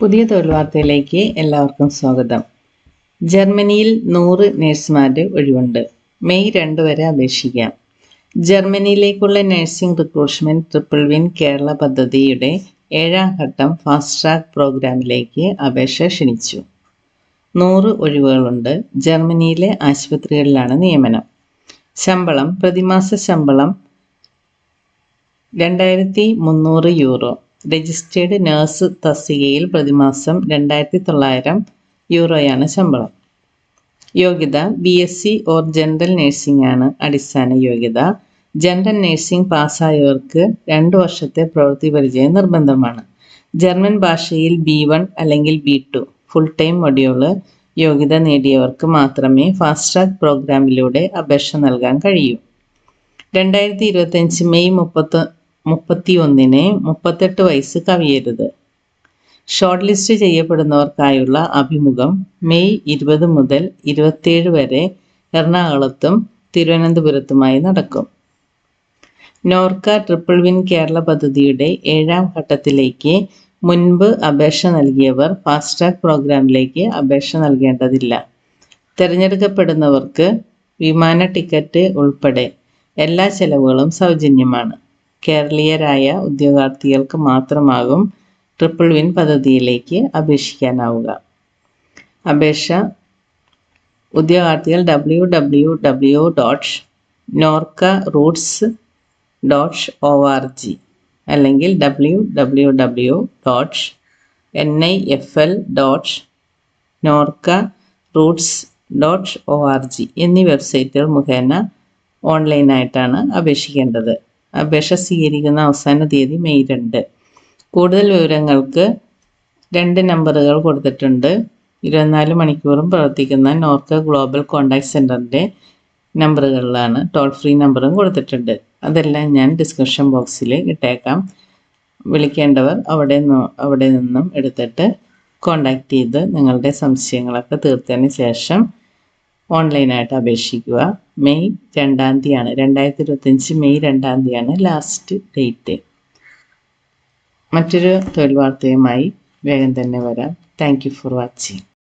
പുതിയ തൊഴിൽ വാർത്തയിലേക്ക് എല്ലാവർക്കും സ്വാഗതം. ജർമ്മനിയിൽ നൂറ് നഴ്സുമാരുടെ ഒഴിവുണ്ട്. മെയ് രണ്ട് വരെ അപേക്ഷിക്കാം. ജർമ്മനിയിലേക്കുള്ള nursing recruitment triple win Kerala പദ്ധതിയുടെ ഏഴാം ഘട്ടം ഫാസ്റ്റ് ട്രാക്ക് പ്രോഗ്രാമിലേക്ക് അപേക്ഷ ക്ഷണിച്ചു. നൂറ് ഒഴിവുകളുണ്ട്. ജർമ്മനിയിലെ ആശുപത്രികളിലാണ് നിയമനം. ശമ്പളം പ്രതിമാസ ശമ്പളം രണ്ടായിരത്തി മുന്നൂറ് യൂറോ. രജിസ്റ്റേർഡ് നഴ്സ് തസ്തികയിൽ പ്രതിമാസം രണ്ടായിരത്തി തൊള്ളായിരം യൂറോയാണ് ശമ്പളം. യോഗ്യത B S C or general nursing ആണ് അടിസ്ഥാന യോഗ്യത. ജനറൽ നേഴ്സിംഗ് പാസ്സായവർക്ക് രണ്ട് വർഷത്തെ പ്രവൃത്തി പരിചയം നിർബന്ധമാണ്. ജർമ്മൻ ഭാഷയിൽ ബി വൺ അല്ലെങ്കിൽ B two full time module യോഗ്യത നേടിയവർക്ക് മാത്രമേ ഫാസ്റ്റ് ട്രാക്ക് പ്രോഗ്രാമിലൂടെ അപേക്ഷ നൽകാൻ കഴിയൂ. രണ്ടായിരത്തി ഇരുപത്തഞ്ച് മെയ് മുപ്പത്തി മുപ്പത്തി ഒന്നിന് മുപ്പത്തെട്ട് വയസ്സ് കവിയരുത്. ഷോർട്ട് ലിസ്റ്റ് ചെയ്യപ്പെടുന്നവർക്കായുള്ള അഭിമുഖം മെയ് ഇരുപത് മുതൽ ഇരുപത്തിയേഴ് വരെ എറണാകുളത്തും തിരുവനന്തപുരത്തുമായി നടക്കും. നോർക്ക ട്രിപ്പിൾ വിൻ കേരള പദ്ധതിയുടെ ഏഴാം ഘട്ടത്തിലേക്ക് മുൻപ് അപേക്ഷ നൽകിയവർ ഫാസ്റ്റ് ട്രാക്ക് പ്രോഗ്രാമിലേക്ക് അപേക്ഷ നൽകേണ്ടതില്ല. തിരഞ്ഞെടുക്കപ്പെടുന്നവർക്ക് വിമാന ടിക്കറ്റ് ഉൾപ്പെടെ എല്ലാ ചെലവുകളും സൗജന്യമാണ്. കേരളീയരായ ഉദ്യോഗാർത്ഥികൾക്ക് മാത്രമാകും ട്രിപ്പിൾ വിൻ പദ്ധതിയിലേക്ക് അപേക്ഷിക്കാനാവുക. അപേക്ഷ ഉദ്യോഗാർത്ഥികൾ W W W dot Norka roots dot O R G അല്ലെങ്കിൽ W W W dot N I F L dot Norka roots dot O R G എന്നീ വെബ്സൈറ്റുകൾ മുഖേന ഓൺലൈനായിട്ടാണ് അപേക്ഷിക്കേണ്ടത്. അപേക്ഷ സ്വീകരിക്കുന്ന അവസാന തീയതി മെയ് രണ്ട്. കൂടുതൽ വിവരങ്ങൾക്ക് രണ്ട് നമ്പറുകൾ കൊടുത്തിട്ടുണ്ട്. ഇരുപത്തിനാല് മണിക്കൂറും പ്രവർത്തിക്കുന്ന നോർക്ക ഗ്ലോബൽ കോണ്ടാക്ട് സെന്ററിന്റെ നമ്പറുകളിലാണ് ടോൾ ഫ്രീ നമ്പറും കൊടുത്തിട്ടുണ്ട്. അതെല്ലാം ഞാൻ ഡിസ്ക്രിപ്ഷൻ ബോക്സിൽ ഇട്ടേക്കാം. വിളിക്കേണ്ടവർ അവിടെ അവിടെ നിന്നും എടുത്തിട്ട് കോണ്ടാക്ട് ചെയ്ത് നിങ്ങളുടെ സംശയങ്ങളൊക്കെ തീർത്തതിന് ശേഷം ഓൺലൈനായിട്ട് അപേക്ഷിക്കുക. മെയ് രണ്ടാം തീയതിയാണ്. രണ്ടായിരത്തി ഇരുപത്തഞ്ച് മെയ് രണ്ടാം തീയതിയാണ് ലാസ്റ്റ് ഡേറ്റ്. മറ്റൊരു തൊഴിൽ വാർത്തയുമായി വേഗം തന്നെ വരാം. Thank for watching